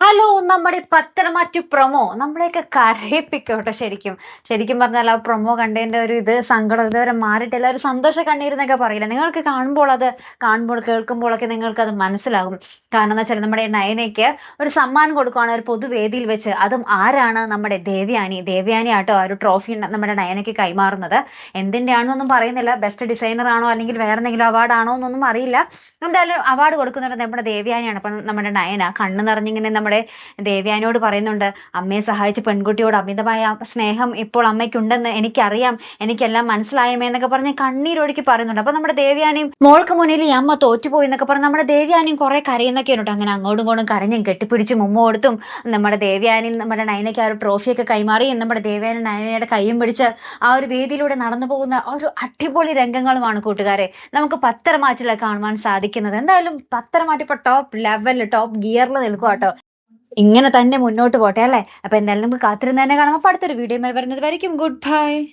Hello നമ്മുടെ പത്തരമാറ്റു promo. നമ്മളെയൊക്കെ കരയിപ്പിക്കും കേട്ടോ ശരിക്കും. ശരിക്കും പറഞ്ഞാൽ ആ പ്രൊമോ കണ്ടതിന്റെ ഒരു ഇത് സങ്കടം ഇതുവരെ മാറിയിട്ടില്ല ഒരു സന്തോഷ കണ്ണീരെന്നൊക്കെ പറയില്ല? നിങ്ങൾക്ക് കാണുമ്പോൾ അത് കാണുമ്പോൾ കേൾക്കുമ്പോഴൊക്കെ നിങ്ങൾക്ക് അത് മനസ്സിലാകും. കാരണം എന്ന് വെച്ചാൽ നമ്മുടെ നയനയ്ക്ക് ഒരു സമ്മാനം കൊടുക്കുകയാണ് ഒരു പൊതുവേദിയിൽ വെച്ച്. അതും ആരാണ് നമ്മുടെ ദേവ്യാനി? ദേവ്യാനി ആട്ടോ ആ ഒരു ട്രോഫി നമ്മുടെ നയനയ്ക്ക് കൈമാറുന്നത്. എന്തിന്റെ ആണെന്നൊന്നും പറയുന്നില്ല. ബെസ്റ്റ് ഡിസൈനർ ആണോ അല്ലെങ്കിൽ വേറെ എന്തെങ്കിലും അവാർഡ് ആണോ എന്നൊന്നും അറിയില്ല. എന്തായാലും അവാർഡ് കൊടുക്കുന്നുണ്ട് നമ്മുടെ ദേവ്യാനിയാണ്. അപ്പം നമ്മുടെ നയന കണ്ണ് നിറഞ്ഞിങ്ങനെ നമ്മുടെ ദേവ്യാനിയോട് പറയുന്നുണ്ട് അമ്മയെ സഹായിച്ച പെൺകുട്ടിയോട് അമിതമായ സ്നേഹം ഇപ്പോൾ അമ്മയ്ക്കുണ്ടെന്ന് എനിക്കറിയാം എനിക്കെല്ലാം മനസ്സിലായമേ എന്നൊക്കെ പറഞ്ഞ് കണ്ണീരൊഴുക്കി പറയുന്നുണ്ട്. അപ്പൊ നമ്മുടെ ദേവ്യാനിയും മോൾക്ക് മുന്നിൽ ഈ അമ്മ തോറ്റുപോയി എന്നൊക്കെ പറഞ്ഞ് നമ്മുടെ ദേവ്യാനിയും കുറെ കരയുന്നൊക്കെ ഉണ്ട്. അങ്ങനെ അങ്ങോട്ടും ഇങ്ങോട്ടും കരഞ്ഞും കെട്ടിപ്പിടിച്ച് മുമ്പ് കൊടുത്തും നമ്മുടെ ദേവ്യാനിയും നമ്മുടെ നയനയ്ക്ക് ആ ഒരു ട്രോഫിയൊക്കെ കൈമാറി നമ്മുടെ ദേവ്യാനി നയനയുടെ കൈയും പിടിച്ച് ആ ഒരു വേദിയിലൂടെ നടന്നു പോകുന്ന ഒരു അടിപൊളി രംഗങ്ങളുമാണ് കൂട്ടുകാരെ നമുക്ക് പത്തരമാറ്റിലൊക്കെ കാണുവാൻ സാധിക്കുന്നത്. എന്തായാലും പത്തരമാറ്റിപ്പോ ടോപ്പ് ലെവലിൽ ടോപ്പ് ഗിയറിൽ നിൽക്കുക കേട്ടോ ഇങ്ങനെ തന്നെ മുന്നോട്ട് പോട്ടെ അല്ലേ? അപ്പൊ എന്തായാലും നമുക്ക് കാത്തിരുന്ന് തന്നെ കാണാം. അപ്പൊ അടുത്തൊരു വീഡിയോ വരുന്നത് വരയ്ക്കും. Good bye